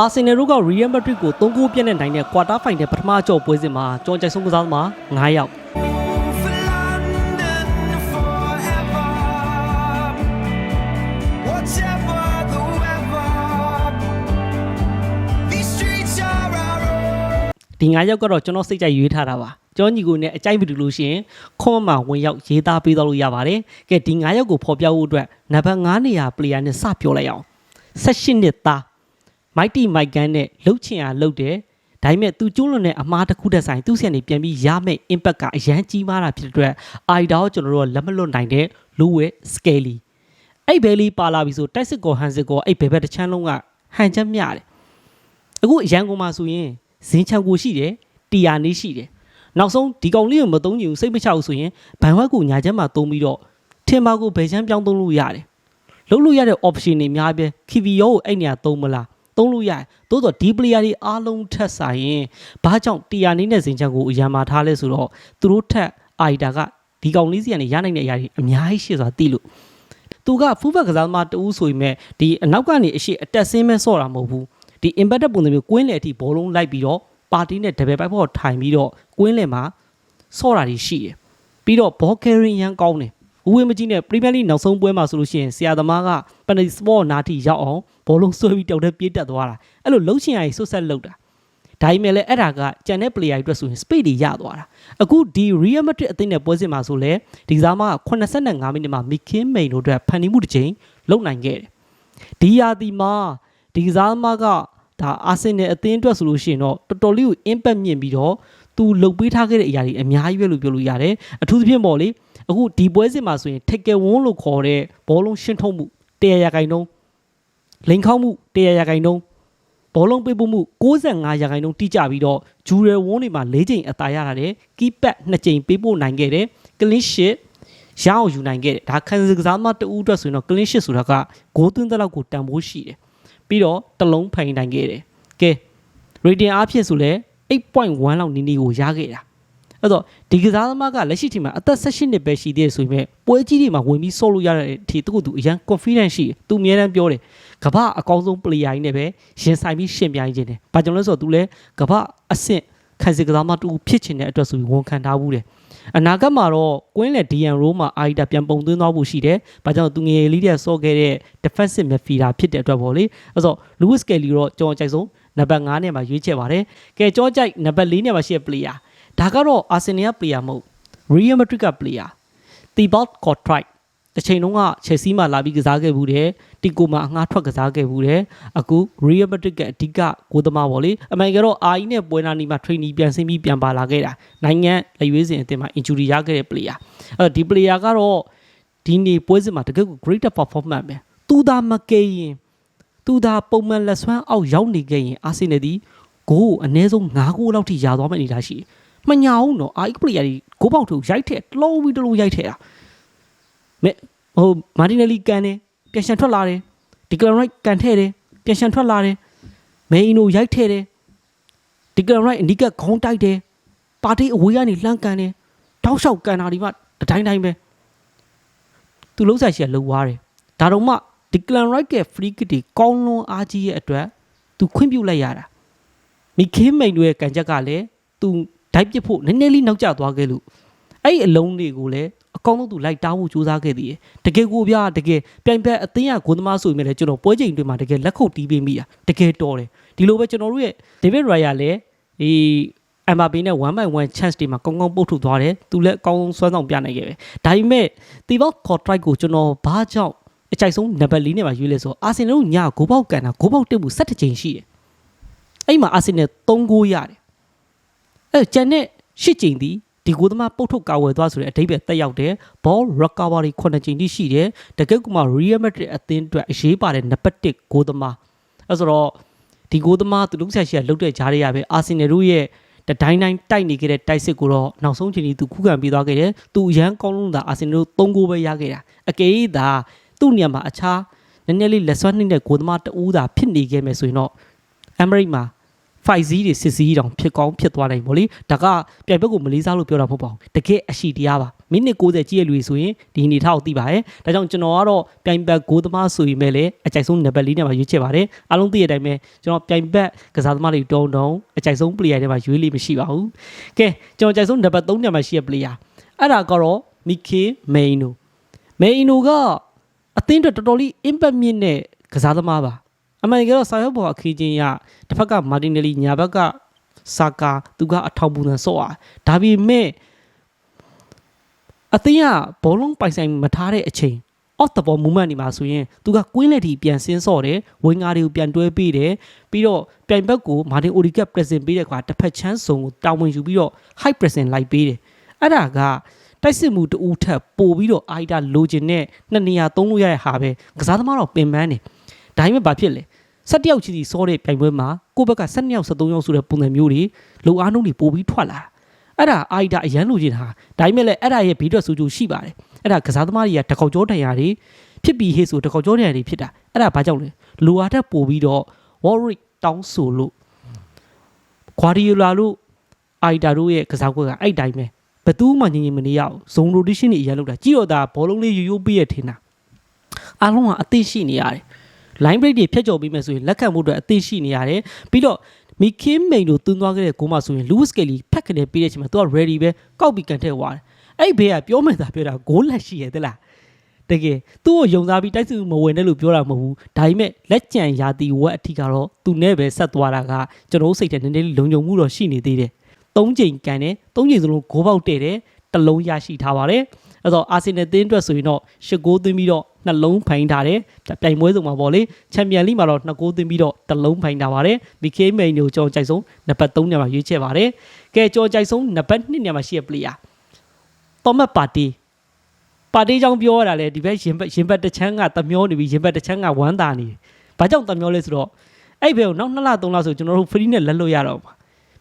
အာဆင်နယ်တို့ကရီယယ်မက်ဒရစ်ကို3ဂိုးပြတ်နဲ့နိုင်တဲ့ကွာတာဖိုင်နယ်ပထမအကျော်ပွဲစဉ်မှာကြော်ကြိုက်ဆုံးကစားသမား9ယောက် for London forever. Whatever the weather, these streets are our own. ဒီ9ယောက်ကတော့ကျွန်တော်စိတ်ကြိုက်ရွေးထားတာပါကျောင်းညီကိုနဲ့အကြိုက်မတူလို့ရှိရင်ခွန်မမှာဝင်ရောက်ရေးသားပေးတော့လို့ရပါတယ်ကဲဒီ9ယောက်ကိုဖော်ပြဖို့အတွက်နံပါတ်9နေရာပလေယာနဲ့စပြောလိုက်အောင်16နှစ်သား မိုက်တီမိုက်ကန်နဲ့လှုပ်ချင်အားလှုပ်တယ်ဒါပေမဲ့သူကျွလွန်တဲ့အမားတစ်ခုတည်းဆိုင်သူ့ဆီကနေပြန်ပြီးရမယ့် impact ကအရန်ကြီးမားတာဖြစ်တဲ့အတွက်အိုင်ဒါကိုကျွန်တော်တို့ကလက်မလွတ်နိုင်တဲ့လူဝဲ scale အဲ့ဘဲလေးပါလာပြီဆိုတိုက်စစ်ကောဟန်စစ်ကောအဲ့ဘဲဘက်တစ်ချမ်းလုံးကဟန်ချက်မျှတယ်အခုအရန်ကုန်မှာဆိုရင်ဇင်းချံကိုရှိတယ်တီယာနေရှိတယ်နောက်ဆုံးဒီကောင်လေးကိုမသုံးချင်ဘူးစိတ်မချဘူးဆိုရင်ဘန်ဝက်ကိုညာချက်မှာသုံးပြီးတော့ထင်ပါကိုဘယ်ချမ်းပြောင်းသုံးလို့ရတယ်လုံးလို့ရတဲ့ option တွေများပြခီဗီယောကိုအဲ့နေရာသုံးမလား သုံးလို့ရတယ်သို့တော့ဒီ player တွေအားလုံးထက်ဆိုင်ရင်ဘာကြောင့်တီယာနေနဲ့ဇင်းချံကိုအရန်မာထားလဲဆိုတော့သူတို့ထက်အိုက်တာကဒီကောင်လေးစီကနေရနိုင်တဲ့အရာတွေအများကြီးရှိဆိုတာသိလို့သူကဖူးဘက်ကစားသမားတူဆိုရင်မဲ့ဒီအနောက်ကနေအရှိအတက်ဆင်းမဲ့ဆော့တာမဟုတ်ဘူးဒီ impact ပုံစံမျိုးကွင်းလေအထိဘောလုံးလိုက်ပြီးတော့ပါတီနဲ့ double back ပေါ်ထိုင်ပြီးတော့ကွင်းလေမှာဆော့တာတွေရှိတယ်ပြီးတော့ ball carrying ရန်ကောင်းတယ် ဦးဝင်းမကြီးနဲ့ Premier League နောက်ဆုံးပွဲမှာဆိုလို့ရှိရင်ဆရာသမားက penalty spot နားထိရောက်အောင်ဘောလုံးဆွဲပြီးတောက်တဲ့ပြေးတက်သွားတာအဲ့လိုလှုပ်ရှင်ရည်ဆွတ်ဆက်လှုပ်တာဒါပေမဲ့လည်းအဲ့ဒါကကြံတဲ့ player တွေအတွက်ဆိုရင် speed တွေရသွားတာအခုဒီ Real Madrid အသင်းနဲ့ပွဲစဉ်မှာဆိုလဲဒီကစားမက85မိနစ်မှာ Mikin Main တို့အတွက်ဖန်တီးမှုတစ်ချိန်လုပ်နိုင်ခဲ့တယ်ဒီယာဒီမှာဒီကစားမကဒါအာဆင်နယ်အသင်းအတွက်ဆိုလို့ရှိရင်တော့တော်တော်လေးကို impact မြင့်ပြီးတော့သူလှုပ်ပေးထားခဲ့တဲ့အရာတွေအများကြီးပဲလို့ပြောလို့ရတယ်အထူးသဖြင့်ပေါ့လေ အခုဒီပွဲစဉ်မှာဆိုရင် tackle won လို့ခေါ်တဲ့ဘောလုံးရှင်းထုတ်မှု100ရာခိုင်နှုန်းလိန်ခေါက်မှု100ရာခိုင်နှုန်းဘောလုံးပေးပို့မှု65ရာခိုင်နှုန်းတိကျပြီးတော့ဂျူရယ်ဝန်းတွေမှာ၄ချိန်အသာရတာတဲ့ကီးပတ်2ချိန်ပေးပို့နိုင်ခဲ့တယ်ကလင်းရှစ်ရအောင်ယူနိုင်ခဲ့တယ်ဒါခံစားကစားမတူအတွက်ဆိုရင်တော့ကလင်းရှစ်ဆိုတာကဂိုးသွင်းတဲ့လောက်ကိုတန်ဖိုးရှိတယ်ပြီးတော့တစ်လုံးဖိုင်နိုင်ခဲ့တယ်ကဲ rating အားဖြင့်ဆိုလဲ8.1လောက်နီးနီးကိုရခဲ့တာ အဲ့တော့ဒီကစားသမားကလက်ရှိချိန်မှာအသက်16နှစ်ပဲရှိသေးတယ်ဆိုပေမဲ့ပွဲကြီးတွေမှာဝင်ပြီးဆော့လို့ရတဲ့အထိသူကသူအရန် confidence ရှိတယ်သူအများတန်းပြောတယ်ကမ္ဘာအကောင်းဆုံး player ကြီးနဲ့ပဲရင်ဆိုင်ပြီးရှင်ပြိုင်ခြင်းတယ်ဘာကြောင့်လဲဆိုတော့သူလဲကမ္ဘာအဆင့်ခံစစ်ကစားသမားတူဖြစ်ချင်တဲ့အတွက်ဆိုပြီးဝန်ခံထားဘူးတယ်အနာဂတ်မှာတော့ကွင်းလေ DN Row မှာအာရီတာပြန်ပုံသွင်းသွားဖို့ရှိတယ်။ဘာကြောင့်သူငယ်လေးတဲ့ဆော့ခဲ့တဲ့ defensive midfielder ဖြစ်တဲ့အတွက်ပေါ့လေ။အဲ့တော့ Lewis Kelly တော့ကျွန်တော်ကြိုက်ဆုံးနံပါတ်9နဲ့မှာရွေးချယ်ပါတယ်။ကဲကြောကြိုက်နံပါတ်4နဲ့မှာရှိတဲ့ player ဒါကတော့ Arsenal က player မဟုတ် Real Madrid က player Thibaut Courtois တစ်ချိန်လုံးက Chelsea မှာလာပြီးကစားခဲ့ဘူးတယ်တီကိုမှာအငှားထွက်ကစားခဲ့ဘူးတယ်အခု Real Madrid ကအဓိကကိုသမားပေါ့လေအမှန်ကတော့ RE နဲ့ပွဲနာနီမှာ training ပြန်ဆင်းပြီးပြန်ပါလာခဲ့တာနိုင်ငံလက်ရွေးစင်အသင်းမှာ injury ရခဲ့တဲ့ player အဲ့တော့ဒီ player ကတော့ဒီနေ့ပွဲစဉ်မှာတကယ်ကို great performance ပဲသူသာမကယ်ရင်သူသာပုံမှန်လက်ဆွမ်းအောက်ရောက်နေခဲ့ရင်အာဆင်နယ်ဒီဂိုးကိုအနည်းဆုံး9ဂိုးလောက်ထိရသွားမယ့်အနေအထားရှိတယ် မညာဘူးနော် RE player တွေဂိုးပေါက်ထုတ်ရိုက်ထက်တလုံးပြီးတလုံးရိုက်ထက်တာမဲ့ဟိုမာတင်နယ်လီကန်တယ်ပြန်ရှန်ထွက်လာတယ်ဒီကလန်ရိုက်ကန်ထဲတယ်ပြန်ရှန်ထွက်လာတယ်မေအီနိုရိုက်ထဲတယ်ဒီကလန်ရိုက်အနီးကခေါင်းတိုက်တယ်ပါတီအဝေးကနေလှမ်းကန်တယ်တောက်လျှောက်ကန်တာဒီမှအတိုင်းတိုင်းပဲသူလုံးဆိုင်ရှိကလှုပ်သွားတယ်ဒါတော့မှဒီကလန်ရိုက်က free kick တွေကောင်းလွန်အားကြီးရဲ့အတွက်သူခွင့်ပြုလိုက်ရတာမိခင်းမိန်တို့ရဲ့ကန်ချက်ကလည်းသူ ဒိုက်ပစ်ဖို့နည်းနည်းလေးနောက်ကျသွားခဲ့လို့အဲ့ဒီအလုံးတွေကိုလည်းအကောင်းဆုံးသူလိုက်တားဖို့ကြိုးစားခဲ့သေးတယ်တကယ်ကိုဗျာတကယ်ပြိုင်ဘက်အသင်းရဂိုးသမားဆိုရင်လည်းကျွန်တော်ပွဲချိန်တွေမှာတကယ်လက်ခုပ်တီးပေးမိတာတကယ်တော်တယ်ဒီလိုပဲကျွန်တော်တို့ရဲ့ David Raya လည်းဒီအမ်ဘာဘီနဲ့1 by 1 chance တွေမှာကောင်းကောင်းပုတ်ထုတ်သွားတယ်သူလည်းအကောင်းဆုံးစွမ်းဆောင်ပြနိုင်ခဲ့ပဲဒါပေမဲ့တီဘောက်ခေါ်ထရိုက်ကိုကျွန်တော်ဘာကြောင့်အကြိုက်ဆုံးနံပါတ်၄နဲ့မှာရွေးလဲဆိုအာဆင်နယ်တို့ညဂိုးပေါက်ကန်တာဂိုးပေါက်တက်မှု၁၇ချိန်ရှိတယ်အဲ့မှာအာဆင်နယ်3ဂိုးရတယ် အဲ့ကျန်တဲ့၈ချိန်ဒီဒီကိုသမားပုတ်ထုတ်ကာဝယ်သွားဆိုတဲ့အဓိပ္ပာယ်တက်ရောက်တယ် ball recovery 9ချိန်တိရှိတယ်တကယ်ကမှ Real Madrid အသင်းအတွက်အရေးပါတဲ့နံပါတ်1ကိုသမားအဲဆိုတော့ဒီကိုသမားသူတို့ဆက်ရှိရလုတ်တဲ့ဂျားတွေကပဲအာဆင်နယ်တို့ရဲ့တတိုင်းတိုင်းတိုက်နေခဲ့တဲ့တိုက်စစ်ကိုတော့နောက်ဆုံးချိန်ကြီးသူခုခံပြီးသွားခဲ့တယ်သူအရန်ကောင်းလုံးသာအာဆင်နယ်တို့3ဂိုးပဲရခဲ့တာအကယ်၍သာသူ့နေရာမှာအခြားနည်းနည်းလေးလက်စွမ်းနှိမ့်တဲ့ကိုသမားတအူးသာဖြစ်နေခဲ့မယ်ဆိုရင်တော့ Emirates မှာ 5Z တွေ စစ်စီးတောင်ဖြစ်ကောင်းဖြစ်သွားနိုင်မို့လေဒါကပြိုင်ဘက်ကိုမလေးစားလို့ပြောတာမဟုတ်ပါဘူးတကယ်အရှိတရားပါမိနစ်60ကြီးရဲ့လူတွေဆိုရင်ဒီအနေထားကိုသိပါတယ်ဒါကြောင့်ကျွန်တော်ကတော့ပြိုင်ဘက်ကိုသမားဆိုရင်ပဲလေအကြိုက်ဆုံးနံပါတ်၄နဲ့မှာရွေးချယ်ပါတယ်အားလုံးသိတဲ့အတိုင်းပဲကျွန်တော်ပြိုင်ဘက်ကစားသမားတွေတုံးတုံးအကြိုက်ဆုံး player တွေမှာရွေးလို့မရှိပါဘူးကဲကျွန်တော်အကြိုက်ဆုံးနံပါတ်3နဲ့မှာရှိတဲ့ player အဲ့ဒါကတော့မီကေမေနိုမေနိုကအသင်းအတွက်တော်တော်လေး impact မြင့်တဲ့ကစားသမားပါ အမှန်တကယ်တော့စာရောက်ပေါ်အခီးချင်းရတစ်ဖက်ကမာတင်နယ်လီညာဘက်ကဆာကာသူကအထောက်ပူံဆော့အားဒါပေမဲ့အသင်းကဘောလုံးပိုင်ဆိုင်မထားတဲ့အချိန် off the ball movement နေမှာဆိုရင်သူကကွင်းလက်ထိပြန်ဆင်းဆော့တယ်ဝင်းငါတွေကိုပြန်တွဲပေးတယ်ပြီးတော့ပြိုင်ဘက်ကိုမာတင်အိုဒီကပ် present ပေးတဲ့ကွာတစ်ဖက်ချမ်းစုံကိုတာဝန်ယူပြီးတော့ high present လိုက်ပေးတယ်အဲ့ဒါကတိုက်စစ်မှုတူထက်ပိုပြီးတော့အိုက်တာလိုချင်တဲ့နှစ်နေရာသုံးလို့ရတဲ့ဟာပဲကစားသမားတော့ပင်ပန်းတယ်ဒါပေမဲ့ဘာဖြစ်လဲ ၁၁ယောက်ချီစီစောတဲ့ပြိုင်ပွဲမှာကိုယ့်ဘက်က၁၂ယောက်၁၃ယောက်ဆိုတဲ့ပုံစံမျိုးတွေလုံအားနှုန်းတွေပိုပြီးထွက်လာတာအဲ့ဒါအိုက်တာအရန်လိုချင်တာဒါပေမဲ့လည်းအဲ့ဒါရဲ့ဘေးထွက်ဆိုးကျိုးရှိပါတယ်အဲ့ဒါကစားသမားတွေကတကောက်ကြောတန်ရာတွေဖြစ်ပြီးဟေးဆိုတကောက်ကြောတန်ရာတွေဖြစ်တာအဲ့ဒါဘာကြောင့်လဲလိုအားထက်ပိုပြီးတော့ Warwick တောင်းဆိုလို့ Guardiola လို့အိုက်တာတို့ရဲ့ကစားကွက်ကအဲ့တိုင်းပဲဘသူမှငြင်းငြင်းမနေရအောင်ဇုံ rotation တွေအရင်လောက်တာကြည့်တော့ဒါဘောလုံးလေးရိုးရိုးပေးရထင်တာအားလုံးကအသိရှိနေရတယ် line break တွေဖြတ်ကျော်ပြီးမယ်ဆိုရင်လက်ခံမှုအတွက်အသိရှိနေရတယ်ပြီးတော့မီကင်းမိန်တို့သွင်းသွားခဲ့တဲ့ကိုမဆိုရင် Lewis Kelly ဖက်ကနေပေးတဲ့အချိန်မှာသူက ready ပဲကောက်ပြီးကန်ထည့်သွားတယ်အဲ့ဘေးကပြောမယ်သာပြောတာဂိုးလက်ရှိရသလားတကယ်သူ့ကိုယုံစားပြီးတိုက်စစ်မဝင်နဲ့လို့ပြောတာမဟုတ်ဘူးဒါပေမဲ့လက်ကြံရာတီဝက်အထိကတော့သူနဲ့ပဲဆက်သွားတာကကျွန်တော်တို့စိတ်ထဲနည်းနည်းလေးလုံခြုံမှုတော့ရှိနေသေးတယ်သုံးချိန်ကန်တယ်သုံးချိန်စလုံးဂိုးပေါက်တဲ့တယ်တစ်လုံးရရှိထားပါတယ်အဲ့တော့အာဆင်နယ်တင်းအတွက်ဆိုရင်တော့ရှစ်ဂိုးသွင်းပြီးတော့ နှလုံးဖိုင်ထားတယ်ဒါပြိုင်ပွဲဆုံးမှာပေါ့လေချန်ပီယံလိမှာတော့နှစ်ဂိုးသွင်းပြီးတော့တစ်လုံးဖိုင်ထားပါတယ်မီကေမိန်ကိုကျွန်တော်ကြိုက်ဆုံးနံပါတ်3ညမှာရွေးချယ်ပါတယ်ကဲကျွန်တော်ကြိုက်ဆုံးနံပါတ်2ညမှာရှိတဲ့ player တော်မတ်ပါတီပါတီကြောင့်ပြောရတာလေဒီဘက်ရင်ဘက်ရင်ဘက်တစ်ချမ်းကတမျောနေပြီးရင်ဘက်တစ်ချမ်းကဝမ်းသာနေတယ်ဘာကြောင့်တမျောလဲဆိုတော့အဲ့ဘက်ကိုနောက်2လ3လဆိုကျွန်တော်တို့ free နဲ့လက်လွတ်ရတော့ပါ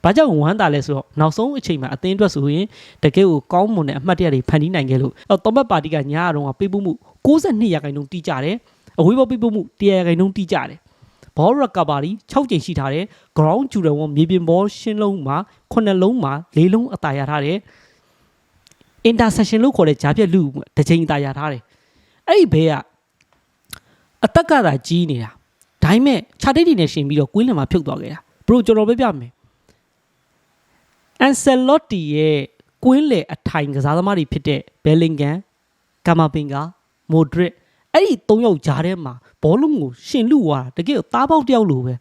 ဘာကြောင့်ဝမ်းသာလဲဆိုတော့နောက်ဆုံးအချိန်မှာအသင်းအတွက်ဆိုရင်တကယ်ကိုကောင်းမွန်တဲ့အမှတ်တရတွေဖန်တီးနိုင်ခဲ့လို့အဲ့တော်မတ်ပါတီကညားတော့ကပေးပို့မှု 62ရာခိုင်နှုန်းတီးကြတယ်အဝေးဘောပေးပို့မှု100ရာခိုင်နှုန်းတီးကြတယ်ဘောရကဘာလီ6ကြိမ်ရှိထားတယ် ground ကျူရဝမြေပြင်ဘောရှင်းလုံးမှာ9လုံးမှာ4လုံးအသာရထားတယ် intersection လို့ခေါ်တဲ့ဂျားပြက်လူတစ်ချိန်အသာရထားတယ်အဲ့ဒီဘဲကအတက်ကသာကြီးနေတာဒါပေမဲ့ခြာတိတ်တွေနဲ့ရှင်ပြီးတော့ကွင်းလင်မှာဖြုတ်သွားခဲ့တာဘရိုကျွန်တော်ပြပြမယ်အန်ဆယ်လော့တီရဲ့ကွင်းလေအထိုင်ကစားသမားတွေဖြစ်တဲ့ဘယ်လင်ဂန်ကာမာပင်ကာ မိုဒရစ်အဲ့ဒီ၃ယောက်ကြားထဲမှာဘောလုံးကိုရှင်လူသွားတာတကယ်သားပေါက်တယောက်လိုပဲ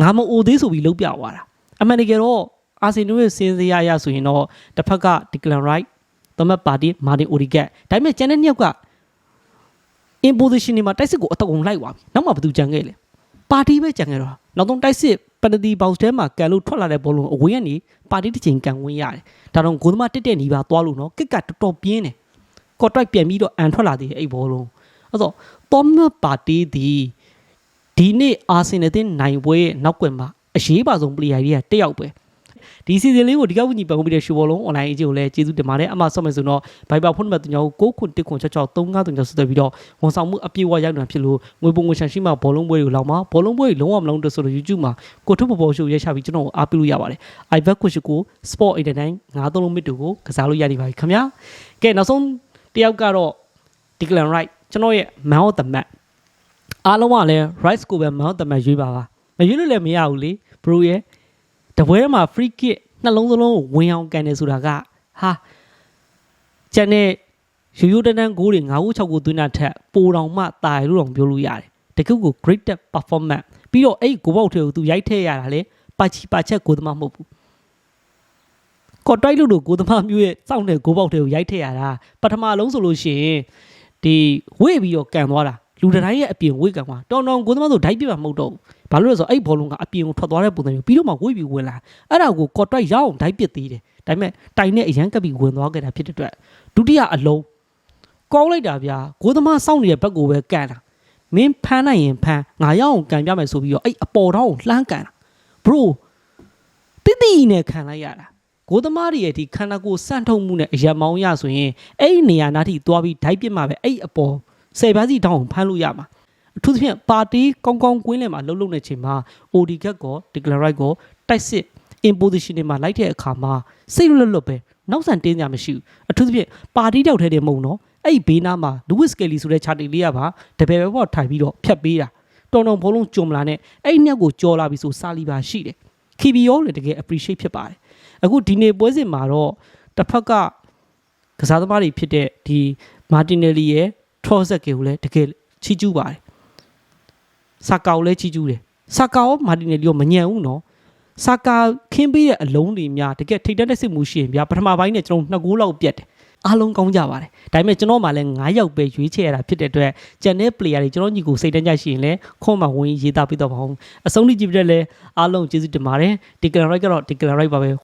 ငါမအိုသေးဆိုပြီးလှုပ်ပြသွားတာအမှန်တကယ်တော့အာဆင်နယ်ရဲ့စင်စရာရဆိုရင်တော့တစ်ဖက်ကဒီကလန်ရိုက်သမတ်ပါတီမာတင်အိုဒီကက်ဒါပေမဲ့ကျန်တဲ့နှစ်ယောက်က in position တွေမှာတိုက်စစ်ကိုအတကုံလိုက်သွားပြီနောက်မှဘယ်သူကြံခဲ့လဲပါတီပဲကြံခဲ့တော့နောက်ဆုံးတိုက်စစ်ပနတီဘောက်စ်ထဲမှာကန်လို့ထွက်လာတဲ့ဘောလုံးအဝေးကနေပါတီတစ်ချိန်ကန်ဝင်ရတယ်ဒါတော့ဂိုးသမားတက်တက်နီးပါသွားလို့နော်ကစ်ကတော်တော်ပြင်းတယ် ကော့တိုက်ပြန်ပြီးတော့အန်ထွက်လာသေးတယ်အဲ့ဘောလုံးအဲ့တော့တော်မပါတီဒီဒီနေ့အာဆင်နယ်တင်နိုင်ပွဲရဲ့နောက်ွယ်မှာအရေးပါဆုံး player တွေကတက်ရောက်ပဲဒီစီဇန်လေးကိုဒီကဝညီပန်ကုန်ပြီးတဲ့ရှူဘောလုံး online အကြီးကိုလည်းကျေးဇူးတင်ပါတယ်အမှဆက်မယ်ဆိုတော့ Viber ဖုန်းနံပါတ်3ကို9ခု1ခု6 6 3 5 3 6ဆက်သွယ်ပြီးတော့ဝန်ဆောင်မှုအပြည့်အဝရောက်နေတာဖြစ်လို့ငွေပုံငွေချန်ရှိမှဘောလုံးပွဲတွေကိုလောက်မှာဘောလုံးပွဲတွေလုံးဝမလုံးတဲ့ဆိုတော့ YouTube မှာကိုထုတ်ပေါ်ပေါ်ရှုရဲချပြီးကျွန်တော်ကိုအားပေးလို့ရပါတယ် iBet ကိုရှိကို Sport 89 93လုံးမစ်တူကိုကစားလို့ရနေပါပြီခင်ဗျာကဲနောက်ဆုံး တယောက်ကတော့ Declan Wright ကျွန်တော်ရဲ့ Man of the Match အားလုံးကလည်း Rice ကိုပဲ Man of the Match ရွေးပါပါမရွေးလို့လည်းမရဘူးလေ Bro ရဲ့တပွဲမှာ free kick နှလုံးသလုံးကိုဝင်အောင်ကန်တယ်ဆိုတာကဟာကျန်တဲ့ရိုးရိုးတန်းတန်းဂိုးတွေ9ခု6ခုသွင်းတာထက်ပိုတောင်မှတာရလို့တော့ပြောလို့ရတယ်တကယ်ကို great performance ပြီးတော့အဲ့ဒီဂိုးပေါက်တွေကိုသူရိုက်ထည့်ရတာလေပါချီပါချက်ဂိုးသမားမဟုတ်ဘူး ကော့တိုက်လို့လို့ဂိုးသမားမျိုးရဲ့စောင့်တဲ့ဂိုးပေါက်တွေကိုရိုက်ထည့်ရတာပထမလုံးဆိုလို့ရှိရင်ဒီဝေ့ပြီးတော့ကန်သွားတာလူတိုင်းရဲ့အပြင်ဝေ့ကန်သွားတောင်တောင်ဂိုးသမားဆိုဓာတ်ပြစ်မှာမဟုတ်တော့ဘူးဘာလို့လဲဆိုတော့အဲ့ဘောလုံးကအပြင်ကိုထွက်သွားတဲ့ပုံစံမျိုးပြီးတော့မှဝေ့ပြီးဝင်လာအဲ့ဒါကိုကော့တိုက်ရအောင်ဓာတ်ပြစ်သေးတယ်ဒါပေမဲ့တိုင်နဲ့အရန်ကပ်ပြီးဝင်သွားခဲ့တာဖြစ်တဲ့အတွက်ဒုတိယအလုံးကောင်းလိုက်တာဗျာဂိုးသမားစောင့်နေတဲ့ဘက်ကိုပဲကန်တာမင်းဖမ်းနိုင်ရင်ဖမ်းငါရအောင်ကန်ပြမယ်ဆိုပြီးတော့အဲ့အပေါ်တော့လှမ်းကန်တာ bro တိတိနဲ့ခံလိုက်ရတာ ဂိုးသမားတွေရဲ့ဒီခန္ဓာကိုယ်စန့်ထုတ်မှုနဲ့အရမောင်းရဆိုရင်အဲ့ဒီနေရာနားထိသွားပြီးဓာတ်ပြစ်မှာပဲအဲ့အပေါ်ဆယ်ပါးစီတောင်းဖမ်းလို့ရမှာအထူးသဖြင့်ပါတီကောင်းကောင်းကွင်းလည်မှာလှုပ်လှုပ်နေချိန်မှာ OD ကတ်ကော Declarate ကောတိုက်စစ် in position တွေမှာလိုက်တဲ့အခါမှာစိတ်လွတ်လွတ်ပဲနောက်ဆန်တင်းကြမရှိဘူးအထူးသဖြင့်ပါတီတောက်ထဲတဲ့မုံနော်အဲ့ဒီဘေးနားမှာလူဝစ်ကယ်လီဆိုတဲ့ခြာတီလေးကပါတပယ်ပဲပေါ့ထိုင်ပြီးတော့ဖြတ်ပေးတာတော်တော်ဘုံလုံးကြုံမလာနဲ့အဲ့ဒီနှစ်ကိုကြော်လာပြီဆိုစာလီပါရှိတယ်ခီဘီယောလည်းတကယ် appreciate ဖြစ်ပါတယ် အခုဒီနေ့ပွဲစဉ်မှာတော့တစ်ဖက်ကကစားသမားတွေဖြစ်တဲ့ဒီမာတင်နယ်လီရဲ့ထရော့ဆက်ကကိုလည်းတကယ်ချီးကျူးပါတယ်ဆာကာကိုလည်းချီးကျူးတယ်ဆာကာရောမာတင်နယ်လီရောမညံဘူးနော်ဆာကာခင်းပေးတဲ့အလုံးတွေများတကယ်ထိတ်တက်တဲ့စစ်မှုရှိရင်ဗျာပထမပိုင်းနဲ့ကျွန်တော်နှစ်ဂိုးလောက်ပြတ်တယ်အားလုံးကောင်းကြပါတယ်ဒါပေမဲ့ကျွန်တော်မှလည်း9ယောက်ပဲရွေးချယ်ရတာဖြစ်တဲ့အတွက်ကျန်တဲ့ player တွေကျွန်တော်ညီကိုစိတ်တန်းကြရှိရင်လည်းခွန်မှဝင်ရေးသားပေးတော့ပါအောင်အဆုံးထိကြည့်ပြတဲ့လဲအားလုံးကျေးဇူးတင်ပါတယ်ဒီကလန်ရိုက်ကတော့ဒီကလန်ရိုက်ပါပဲ